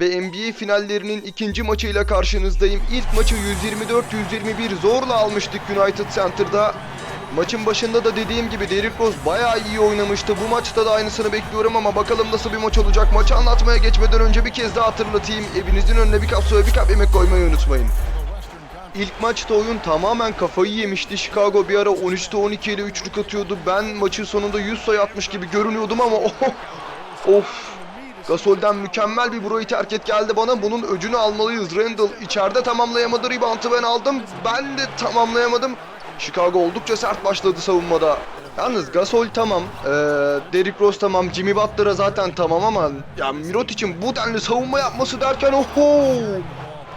ve NBA finallerinin ikinci maçıyla karşınızdayım. İlk maçı 124-121 zorla almıştık United Center'da. Maçın başında da dediğim gibi Derrick Rose bayağı iyi oynamıştı. Bu maçta da aynısını bekliyorum ama bakalım nasıl bir maç olacak. Maçı anlatmaya geçmeden önce bir kez daha hatırlatayım. Evinizin önüne bir kap ve bir kap yemek koymayı unutmayın. İlk maçta oyun tamamen kafayı yemişti. Chicago bir ara 13'te 12 ile üçlük atıyordu. Ben maçın sonunda 100 sayı atmış gibi görünüyordum ama of. Gasol'den mükemmel bir burayı terk et geldi bana. Bunun öcünü almalıyız. Randall içeride tamamlayamadı. Rebound'ı ben aldım. Ben de tamamlayamadım. Chicago oldukça sert başladı savunmada. Yalnız Gasol tamam, ee, Derrick Rose tamam, Jimmy Butler'a zaten tamam ama ya Mirotic'in bu denli savunma yapması derken oho!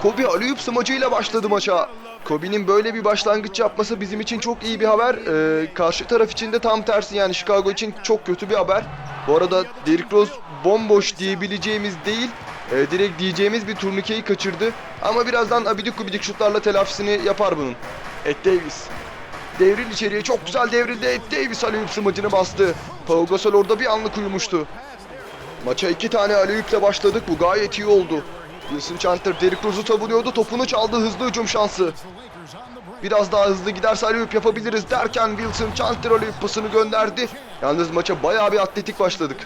Kobe Aliyup smacıyla başladı maça. Kobe'nin böyle bir başlangıç yapması bizim için çok iyi bir haber. Ee, karşı taraf için de tam tersi yani Chicago için çok kötü bir haber. Bu arada Derrick Rose bomboş diyebileceğimiz değil, e, direkt diyeceğimiz bir turnikeyi kaçırdı. Ama birazdan abidik gubidik şutlarla telafisini yapar bunun. Ed Davis. Devril içeriye çok güzel devrildi. Ed Davis Aliyup smacını bastı. Pau Gasol orada bir anlık uyumuştu. Maça iki tane Aliyup'le başladık. Bu gayet iyi oldu. Wilson Chandler Derrick Rose'u savunuyordu. Topunu çaldı. Hızlı hücum şansı. Biraz daha hızlı giderse Aliyup yapabiliriz derken Wilson Chandler Aliyup pasını gönderdi. Yalnız maça bayağı bir atletik başladık.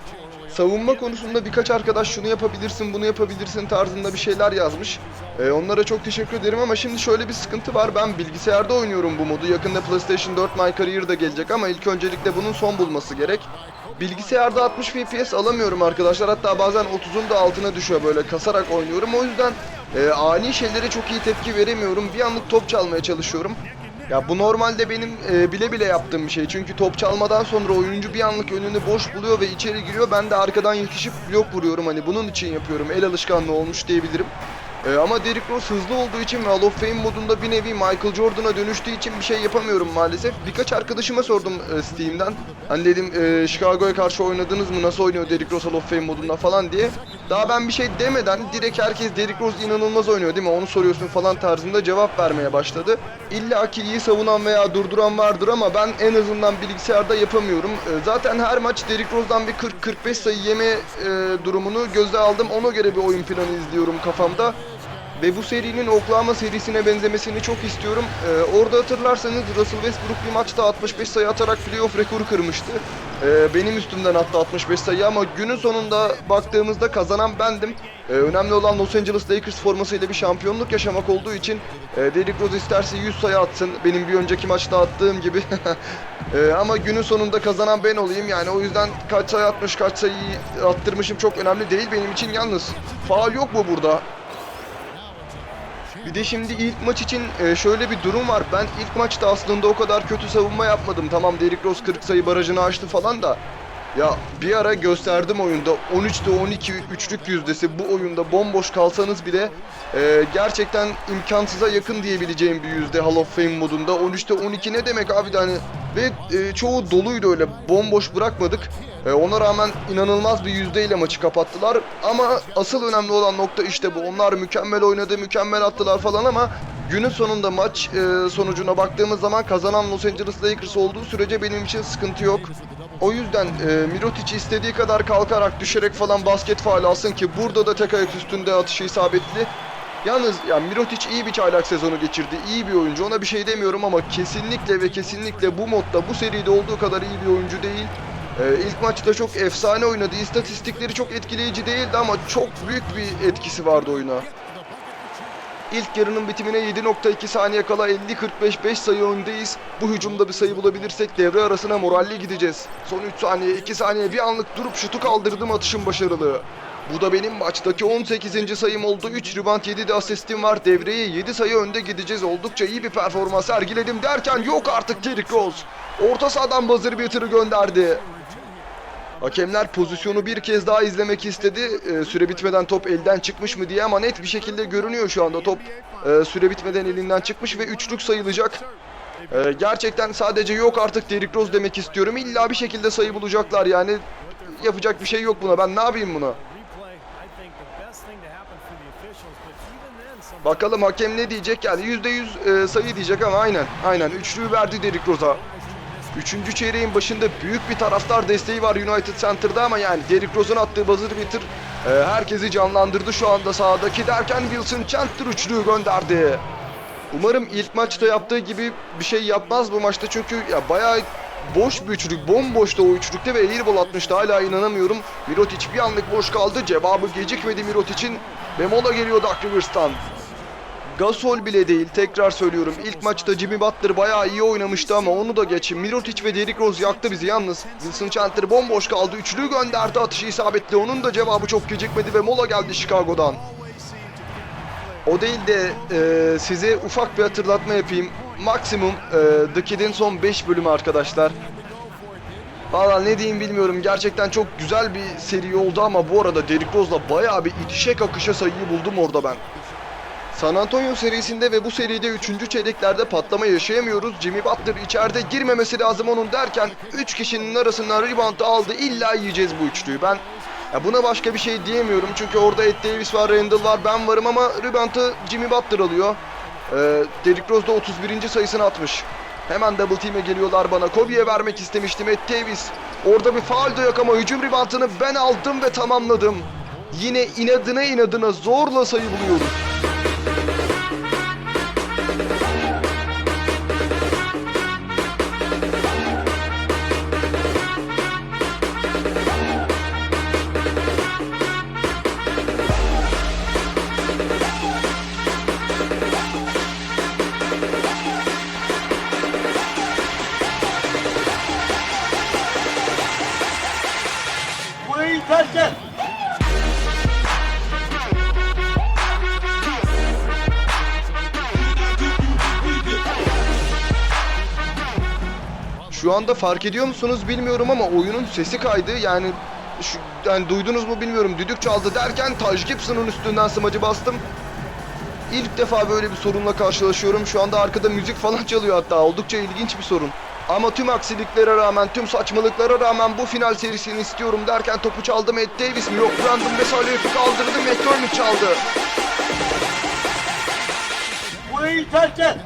Savunma konusunda birkaç arkadaş şunu yapabilirsin, bunu yapabilirsin tarzında bir şeyler yazmış. Ee, onlara çok teşekkür ederim ama şimdi şöyle bir sıkıntı var. Ben bilgisayarda oynuyorum bu modu. Yakında PlayStation 4 My Career da gelecek ama ilk öncelikle bunun son bulması gerek. Bilgisayarda 60 FPS alamıyorum arkadaşlar. Hatta bazen 30'un da altına düşüyor böyle kasarak oynuyorum. O yüzden e, ani şeylere çok iyi tepki veremiyorum. Bir anlık top çalmaya çalışıyorum. Ya bu normalde benim e, bile bile yaptığım bir şey. Çünkü top çalmadan sonra oyuncu bir anlık önünü boş buluyor ve içeri giriyor. Ben de arkadan yetişip blok vuruyorum. Hani bunun için yapıyorum. El alışkanlığı olmuş diyebilirim. Ee, ama Derrick Rose hızlı olduğu için ve Hall of Fame modunda bir nevi Michael Jordan'a dönüştüğü için bir şey yapamıyorum maalesef. Birkaç arkadaşıma sordum e, Steam'den. Hani dedim e, Chicago'ya karşı oynadınız mı? Nasıl oynuyor Derrick Rose Hall of Fame modunda falan diye. Daha ben bir şey demeden direkt herkes Derrick Rose inanılmaz oynuyor değil mi? Onu soruyorsun falan tarzında cevap vermeye başladı. İlla ki iyi savunan veya durduran vardır ama ben en azından bilgisayarda yapamıyorum. E, zaten her maç Derrick Rose'dan bir 40-45 sayı yeme e, durumunu göze aldım. Ona göre bir oyun planı izliyorum kafamda. Ve bu serinin Oklahoma serisine benzemesini çok istiyorum. Ee, orada hatırlarsanız Russell Westbrook bir maçta 65 sayı atarak playoff rekoru kırmıştı. Ee, benim üstümden attı 65 sayı ama günün sonunda baktığımızda kazanan bendim. Ee, önemli olan Los Angeles Lakers formasıyla bir şampiyonluk yaşamak olduğu için e, Derrick Rose isterse 100 sayı atsın. Benim bir önceki maçta attığım gibi. Ee, ama günün sonunda kazanan ben olayım. Yani o yüzden kaç sayı atmış, kaç sayı attırmışım çok önemli değil benim için. Yalnız faal yok mu burada? Bir de şimdi ilk maç için e, şöyle bir durum var. Ben ilk maçta aslında o kadar kötü savunma yapmadım. Tamam Derrick Rose 40 sayı barajını aştı falan da. Ya bir ara gösterdim oyunda 13'te 12 üçlük yüzdesi bu oyunda bomboş kalsanız bile e, gerçekten imkansıza yakın diyebileceğim bir yüzde Hall of Fame modunda. 13'te 12 ne demek abi de hani ve e, çoğu doluydu öyle bomboş bırakmadık. E, ona rağmen inanılmaz bir yüzdeyle maçı kapattılar. Ama asıl önemli olan nokta işte bu. Onlar mükemmel oynadı, mükemmel attılar falan ama günün sonunda maç e, sonucuna baktığımız zaman kazanan Los Angeles Lakers olduğu sürece benim için sıkıntı yok. O yüzden e, Mirotic istediği kadar kalkarak düşerek falan basket faal alsın ki burada da tek ayak üstünde atışı isabetli. Yalnız yani Mirotic iyi bir çaylak sezonu geçirdi. iyi bir oyuncu. Ona bir şey demiyorum ama kesinlikle ve kesinlikle bu modda bu seride olduğu kadar iyi bir oyuncu değil. Ee, ilk maçta çok efsane oynadı. İstatistikleri çok etkileyici değildi ama çok büyük bir etkisi vardı oyuna. İlk yarının bitimine 7.2 saniye kala 50-45 5 sayı öndeyiz. Bu hücumda bir sayı bulabilirsek devre arasına moralli gideceğiz. Son 3 saniye 2 saniye bir anlık durup şutu kaldırdım atışım başarılı. Bu da benim maçtaki 18. sayım oldu. 3 rebound 7 de asistim var. Devreye 7 sayı önde gideceğiz. Oldukça iyi bir performans sergiledim derken yok artık Derrick Rose. Orta sahadan buzzer beater'ı gönderdi. Hakemler pozisyonu bir kez daha izlemek istedi. Ee, süre bitmeden top elden çıkmış mı diye ama net bir şekilde görünüyor şu anda. Top e, süre bitmeden elinden çıkmış ve üçlük sayılacak. Ee, gerçekten sadece yok artık Derrick Rose demek istiyorum. İlla bir şekilde sayı bulacaklar yani. Yapacak bir şey yok buna. Ben ne yapayım buna? Bakalım hakem ne diyecek yani %100 e, sayı diyecek ama aynen aynen üçlüyü verdi Derrick Rose'a. Üçüncü çeyreğin başında büyük bir taraftar desteği var United Center'da ama yani Derrick Rose'un attığı buzzer beater Ee, herkesi canlandırdı şu anda sahadaki derken Wilson Chandler üçlüğü gönderdi. Umarım ilk maçta yaptığı gibi bir şey yapmaz bu maçta çünkü ya bayağı boş bir üçlük, bomboştu o üçlükte ve airball atmıştı. Hala inanamıyorum. Mirotic bir anlık boş kaldı. Cevabı gecikmedi Mirotic'in ve mola geliyor Duck Rivers'tan. Gasol bile değil tekrar söylüyorum. İlk maçta Jimmy Butler bayağı iyi oynamıştı ama onu da geçin. Mirotic ve Derrick Rose yaktı bizi yalnız. Wilson Chandler bomboş kaldı. Üçlü gönderdi atışı isabetli. Onun da cevabı çok gecikmedi ve mola geldi Chicago'dan. O değil de e, size ufak bir hatırlatma yapayım. Maksimum e, The Kid'in son 5 bölümü arkadaşlar. Valla ne diyeyim bilmiyorum. Gerçekten çok güzel bir seri oldu ama bu arada Derrick Rose'la bayağı bir itişe kakışa sayıyı buldum orada ben. San Antonio serisinde ve bu seride 3. çeyreklerde patlama yaşayamıyoruz. Jimmy Butler içeride girmemesi lazım onun derken 3 kişinin arasından rebound aldı. İlla yiyeceğiz bu üçlüyü. Ben ya buna başka bir şey diyemiyorum. Çünkü orada Ed Davis var, Randall var, ben varım ama rebound'ı Jimmy Butler alıyor. Ee, Derrick Rose da 31. sayısını atmış. Hemen double team'e geliyorlar bana. Kobe'ye vermek istemiştim Ed Davis. Orada bir faul da yok ama hücum reboundını ben aldım ve tamamladım. Yine inadına inadına zorla sayı buluyoruz. Şu anda fark ediyor musunuz bilmiyorum ama oyunun sesi kaydı. Yani şu, yani duydunuz mu bilmiyorum. Düdük çaldı derken Taj Gibson'un üstünden smacı bastım. İlk defa böyle bir sorunla karşılaşıyorum. Şu anda arkada müzik falan çalıyor hatta. Oldukça ilginç bir sorun. Ama tüm aksiliklere rağmen, tüm saçmalıklara rağmen bu final serisini istiyorum derken topu çaldı Matt Davis mi? Yok Brandon Vesalio'yu kaldırdı. McDermott çaldı. Burayı terk et.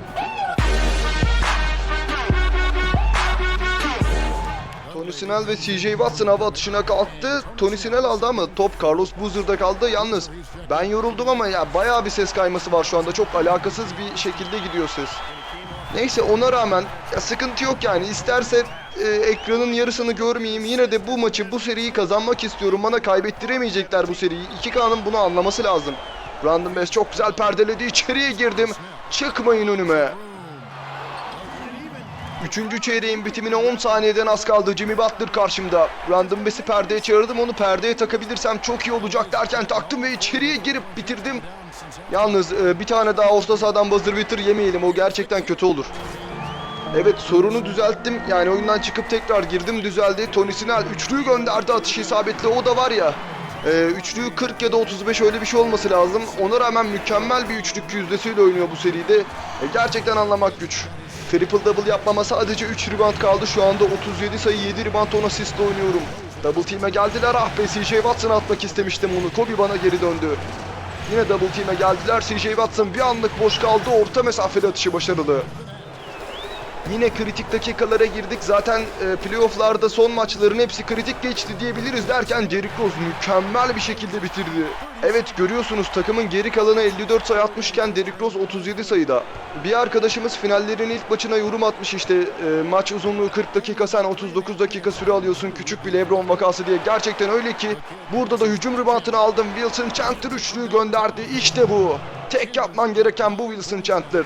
Tony Snell ve CJ Watson hava atışına kalktı. Tony Snell aldı ama top Carlos Boozer'da kaldı. Yalnız ben yoruldum ama ya bayağı bir ses kayması var şu anda. Çok alakasız bir şekilde gidiyor ses. Neyse ona rağmen ya sıkıntı yok yani. İsterse e, ekranın yarısını görmeyeyim. Yine de bu maçı, bu seriyi kazanmak istiyorum. Bana kaybettiremeyecekler bu seriyi. 2K'nın bunu anlaması lazım. Brandon Bass çok güzel perdeledi. İçeriye girdim. Çıkmayın önüme. Üçüncü çeyreğin bitimine 10 saniyeden az kaldı. Jimmy Butler karşımda. Brandon Bass'i perdeye çağırdım. Onu perdeye takabilirsem çok iyi olacak derken taktım ve içeriye girip bitirdim. Yalnız e, bir tane daha orta sahadan buzzer beater yemeyelim. O gerçekten kötü olur. Evet sorunu düzelttim. Yani oyundan çıkıp tekrar girdim düzeldi. Tony Snell üçlüyü gönderdi atış isabetli. O da var ya. E, üçlüyü 40 ya da 35 öyle bir şey olması lazım. Ona rağmen mükemmel bir üçlük yüzdesiyle oynuyor bu seride. E, gerçekten anlamak güç. Triple double yapmama sadece 3 rebound kaldı. Şu anda 37 sayı 7 rebound 10 asistle oynuyorum. Double team'e geldiler. Ah be CJ Watson atmak istemiştim onu. Kobe bana geri döndü. Yine double team'e geldiler. CJ Watson bir anlık boş kaldı. Orta mesafeli atışı başarılı. Yine kritik dakikalara girdik. Zaten e, playofflarda son maçların hepsi kritik geçti diyebiliriz derken Derrick Rose mükemmel bir şekilde bitirdi. Evet görüyorsunuz takımın geri kalanı 54 sayı atmışken Derrick Rose 37 sayıda. Bir arkadaşımız finallerin ilk maçına yorum atmış işte e, maç uzunluğu 40 dakika sen 39 dakika süre alıyorsun küçük bir Lebron vakası diye. Gerçekten öyle ki burada da hücum ribantını aldım. Wilson Chandler üçlüyü gönderdi. İşte bu. Tek yapman gereken bu Wilson Chandler.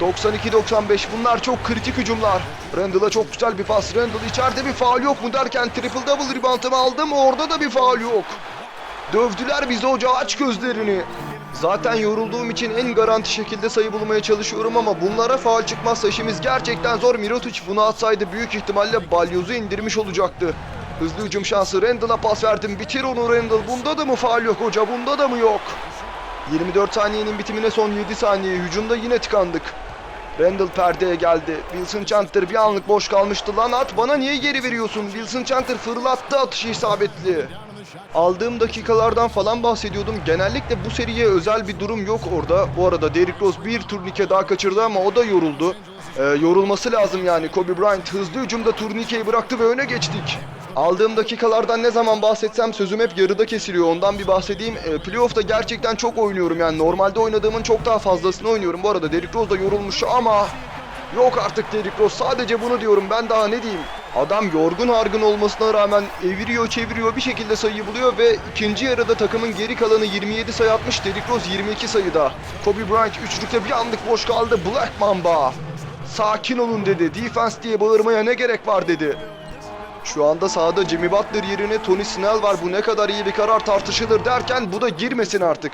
92-95 bunlar çok kritik hücumlar. Randall'a çok güzel bir pas. Randall içeride bir faul yok mu derken triple double reboundımı aldım. Orada da bir faul yok. Dövdüler bizi hoca aç gözlerini. Zaten yorulduğum için en garanti şekilde sayı bulmaya çalışıyorum ama bunlara faul çıkmazsa işimiz gerçekten zor. Mirotic bunu atsaydı büyük ihtimalle balyozu indirmiş olacaktı. Hızlı hücum şansı Randall'a pas verdim. Bitir onu Randall. Bunda da mı faul yok hoca? Bunda da mı yok? 24 saniyenin bitimine son 7 saniye. Hücumda yine tıkandık. Randall perdeye geldi. Wilson Chandler bir anlık boş kalmıştı. Lan at bana niye geri veriyorsun? Wilson Chandler fırlattı atışı isabetli. Aldığım dakikalardan falan bahsediyordum. Genellikle bu seriye özel bir durum yok orada. Bu arada Derrick Rose bir turnike daha kaçırdı ama o da yoruldu. Ee, yorulması lazım yani. Kobe Bryant hızlı hücumda turnikeyi bıraktı ve öne geçtik. Aldığım dakikalardan ne zaman bahsetsem sözüm hep yarıda kesiliyor. Ondan bir bahsedeyim. E, playoff'ta gerçekten çok oynuyorum. Yani normalde oynadığımın çok daha fazlasını oynuyorum. Bu arada Derrick Rose da yorulmuş ama yok artık Derrick Rose. Sadece bunu diyorum. Ben daha ne diyeyim? Adam yorgun hargın olmasına rağmen eviriyor çeviriyor bir şekilde sayıyı buluyor ve ikinci yarıda takımın geri kalanı 27 sayı atmış. Derrick Rose 22 sayıda. Kobe Bryant üçlükte bir anlık boş kaldı. Black Mamba. Sakin olun dedi. Defense diye bağırmaya ne gerek var dedi. Şu anda sahada Jimmy Butler yerine Tony Snell var. Bu ne kadar iyi bir karar tartışılır derken bu da girmesin artık.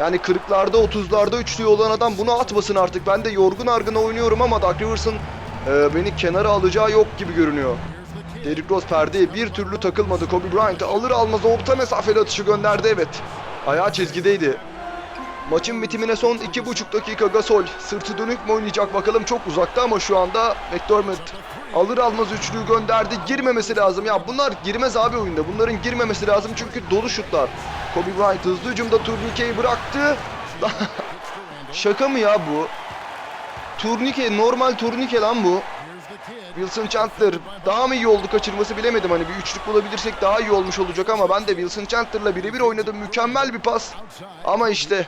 Yani kırıklarda 30'larda üçlü olan adam bunu atmasın artık. Ben de yorgun argına oynuyorum ama Doug Rivers'ın e, beni kenara alacağı yok gibi görünüyor. Derrick Rose perdeye bir türlü takılmadı. Kobe Bryant alır almaz orta mesafeli atışı gönderdi evet. Ayağı çizgideydi. Maçın bitimine son 2,5 dakika Gasol. Sırtı dönük mü oynayacak bakalım çok uzakta ama şu anda McDermott alır almaz üçlüyü gönderdi. Girmemesi lazım. Ya bunlar girmez abi oyunda. Bunların girmemesi lazım çünkü dolu şutlar. Kobe Bryant hızlı hücumda turnikeyi bıraktı. Şaka mı ya bu? Turnike normal turnike lan bu. Wilson Chandler daha mı iyi oldu kaçırması bilemedim. Hani bir üçlük bulabilirsek daha iyi olmuş olacak ama ben de Wilson Chandler'la birebir oynadım. Mükemmel bir pas. Ama işte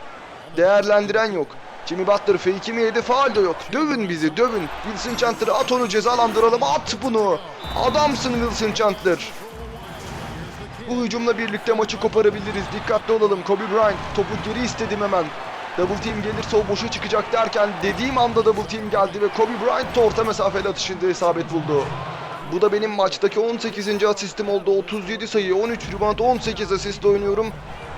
değerlendiren yok. Jimmy Butler fake'i mi yedi? Faal de yok. Dövün bizi dövün. Wilson Chandler'ı at onu cezalandıralım. At bunu. Adamsın Wilson Chandler. Bu hücumla birlikte maçı koparabiliriz. Dikkatli olalım. Kobe Bryant topu geri istedim hemen. Double team gelirse o boşa çıkacak derken dediğim anda double team geldi ve Kobe Bryant orta mesafeli atışında isabet buldu. Bu da benim maçtaki 18. asistim oldu. 37 sayı, 13 rebound, 18 asist oynuyorum.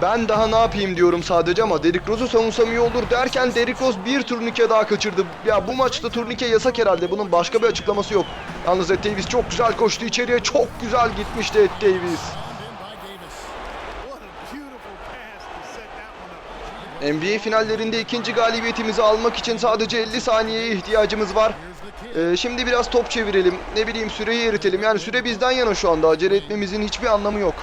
Ben daha ne yapayım diyorum sadece ama Derrick Rose'u savunsam iyi olur derken Derrick Rose bir turnike daha kaçırdı. Ya bu maçta turnike yasak herhalde. Bunun başka bir açıklaması yok. Yalnız Ed Davis çok güzel koştu içeriye. Çok güzel gitmişti Ed Davis. NBA finallerinde ikinci galibiyetimizi almak için sadece 50 saniyeye ihtiyacımız var. Ee, şimdi biraz top çevirelim. Ne bileyim süreyi eritelim. Yani süre bizden yana şu anda. Acele etmemizin hiçbir anlamı yok.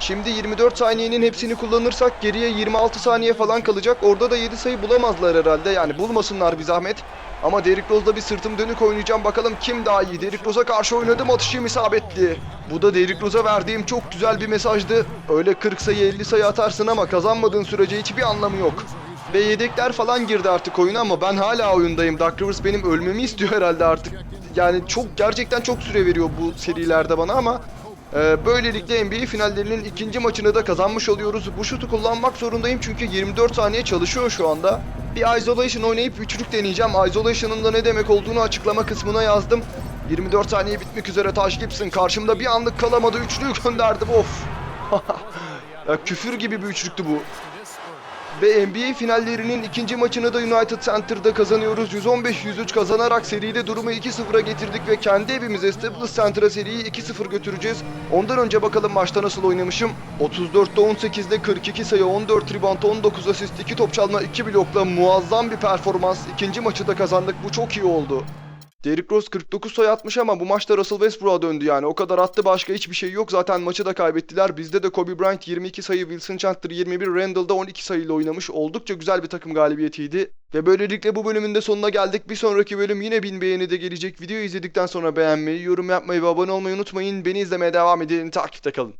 Şimdi 24 saniyenin hepsini kullanırsak geriye 26 saniye falan kalacak. Orada da 7 sayı bulamazlar herhalde. Yani bulmasınlar bir zahmet. Ama Derrick Rose'la bir sırtım dönük oynayacağım. Bakalım kim daha iyi. Derrick Rose'a karşı oynadım atışım isabetli. Bu da Derrick Rose'a verdiğim çok güzel bir mesajdı. Öyle 40 sayı 50 sayı atarsın ama kazanmadığın sürece hiçbir anlamı yok. Ve yedekler falan girdi artık oyuna ama ben hala oyundayım. Doug Rivers benim ölmemi istiyor herhalde artık. Yani çok gerçekten çok süre veriyor bu serilerde bana ama ee, böylelikle NBA finallerinin ikinci maçını da kazanmış oluyoruz. Bu şutu kullanmak zorundayım çünkü 24 saniye çalışıyor şu anda. Bir isolation oynayıp üçlük deneyeceğim. Isolation'ın da ne demek olduğunu açıklama kısmına yazdım. 24 saniye bitmek üzere Taş Gibson karşımda bir anlık kalamadı. Üçlüyü gönderdim of. ya küfür gibi bir üçlüktü bu. Ve NBA finallerinin ikinci maçını da United Center'da kazanıyoruz. 115-103 kazanarak seride durumu 2-0'a getirdik ve kendi evimize Staples Center'a seriyi 2-0 götüreceğiz. Ondan önce bakalım maçta nasıl oynamışım. 34'te 18'de 42 sayı, 14 rebound, 19 asist, 2 top çalma, 2 blokla muazzam bir performans. İkinci maçı da kazandık. Bu çok iyi oldu. Derrick Rose 49 sayı atmış ama bu maçta Russell Westbrook'a döndü yani. O kadar attı başka hiçbir şey yok. Zaten maçı da kaybettiler. Bizde de Kobe Bryant 22 sayı, Wilson Chandler 21, Randall da 12 sayıyla oynamış. Oldukça güzel bir takım galibiyetiydi. Ve böylelikle bu bölümün de sonuna geldik. Bir sonraki bölüm yine 1000 beğeni de gelecek. Videoyu izledikten sonra beğenmeyi, yorum yapmayı ve abone olmayı unutmayın. Beni izlemeye devam edin. Takipte kalın.